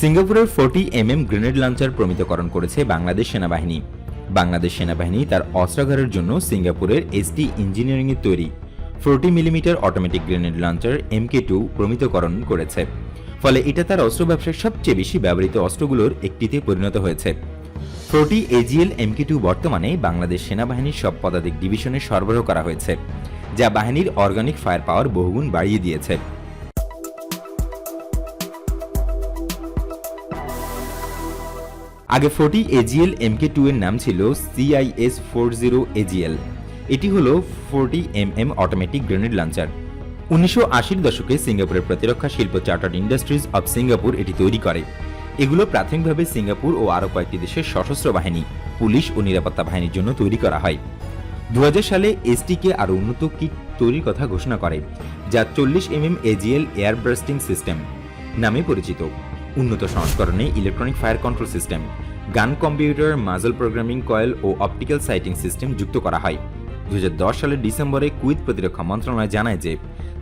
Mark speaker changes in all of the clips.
Speaker 1: সিঙ্গাপুরের forty M M grenade launcher প্রমিতকরণ করেছে বাংলাদেশ সেনাবাহিনী। বাংলাদেশ সেনাবাহিনী তার অস্ত্রাগারের জন্য সিঙ্গাপুরের এসটি ইঞ্জিনিয়ারিংয়ের তৈরি। Forty millimetre automatic grenade launcher MK two প্রমিতকরণ করেছে। ফলে এটা তার অস্ত্র ব্যবসার সবচেয়ে বেশি ব্যবহৃত অস্ত্রগুলোর একটিতে পরিণত হয়েছে। ফোর্টি এজিএল এমকে টু বর্তমানে বাংলাদেশ সেনাবাহিনীর সব পদাতিক ডিভিশনে সরবরাহ করা হয়েছে, যা বাহিনীর অর্গানিক ফায়ার পাওয়ার বহুগুণ বাড়িয়ে দিয়েছে। আগে ফোর্টি এজিএল এমকে টু এর নাম ছিল সিআইএস ফোর জিরো এজিএল এটি হল forty M M automatic grenade launcher উনিশশো আশির দশকে সিঙ্গাপুরের প্রতিরক্ষা শিল্প চার্টার্ড ইন্ডাস্ট্রিজ অব সিঙ্গাপুর এটি তৈরি করে। এগুলো প্রাথমিকভাবে সিঙ্গাপুর ও আরও কয়েকটি দেশের সশস্ত্র বাহিনী, পুলিশ ও নিরাপত্তা বাহিনীর জন্য তৈরি করা হয়। দু হাজার সালে এসটিকে আরও উন্নত কিট তৈরির কথা ঘোষণা করে, যা চল্লিশ M M AGL air bursting system নামে পরিচিত। উন্নত সংস্করণে electronic fire control system gun computer muzzle programming coil ও অপটিক্যাল সাইটিং সিস্টেম যুক্ত করা হয়। দুহাজার দশ সালের ডিসেম্বরে কুইত প্রতিরক্ষা মন্ত্রণালয় জানায় যে,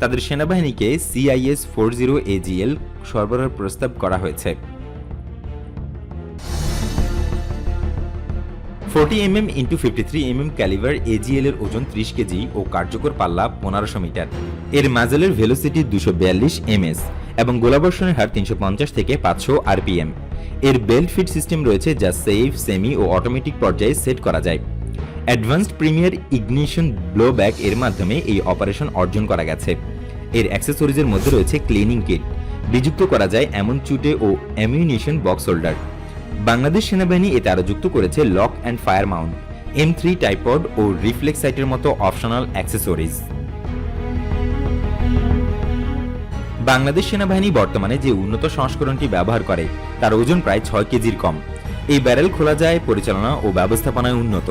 Speaker 1: তাদের সেনাবাহিনীকে সিআইএস ফোর জিরো এজিএল সরবরাহের প্রস্তাব করা হয়েছে। Forty M into fifty three MM calibre AGL এর ওজন ত্রিশ কেজি ও কার্যকর পাল্লা পনেরোশো মিটার। এর মাজেলের ভেলোসিটি দুশো বিয়াল্লিশ এমএস এবং গোলাবর্ষণের হার তিনশো পঞ্চাশ থেকে পাঁচশো আরপিএম। এর বেল্ট ফিট সিস্টেম রয়েছে যা সেফ, সেমি ও অটোমেটিক পর্যায়ে সেট করা যায়। অ্যাডভান্সড প্রিমিয়ার ইগনিশন ব্লোব্যাক এর মাধ্যমে এই অপারেশন অর্জন করা গেছে। এর অ্যাক্সেসরিজের মধ্যে রয়েছে ক্লিনিং কিট। বিযুক্ত করা যায় এমন চুটে ও অ্যামিউনিশন বক্স হোল্ডার। বাংলাদেশ সেনাবাহিনী এতে আরও যুক্ত করেছে lock and fire mount, M three typed O reflex সাইটের মতো অপশনাল অ্যাক্সেসরিজ। বাংলাদেশ সেনাবাহিনী বর্তমানে যে উন্নত সংস্করণটি ব্যবহার করে, তার ওজন প্রায় ছয় কেজির কম। এই ব্যারেল খোলা যায়, পরিচালনা ও ব্যবস্থাপনায় উন্নত।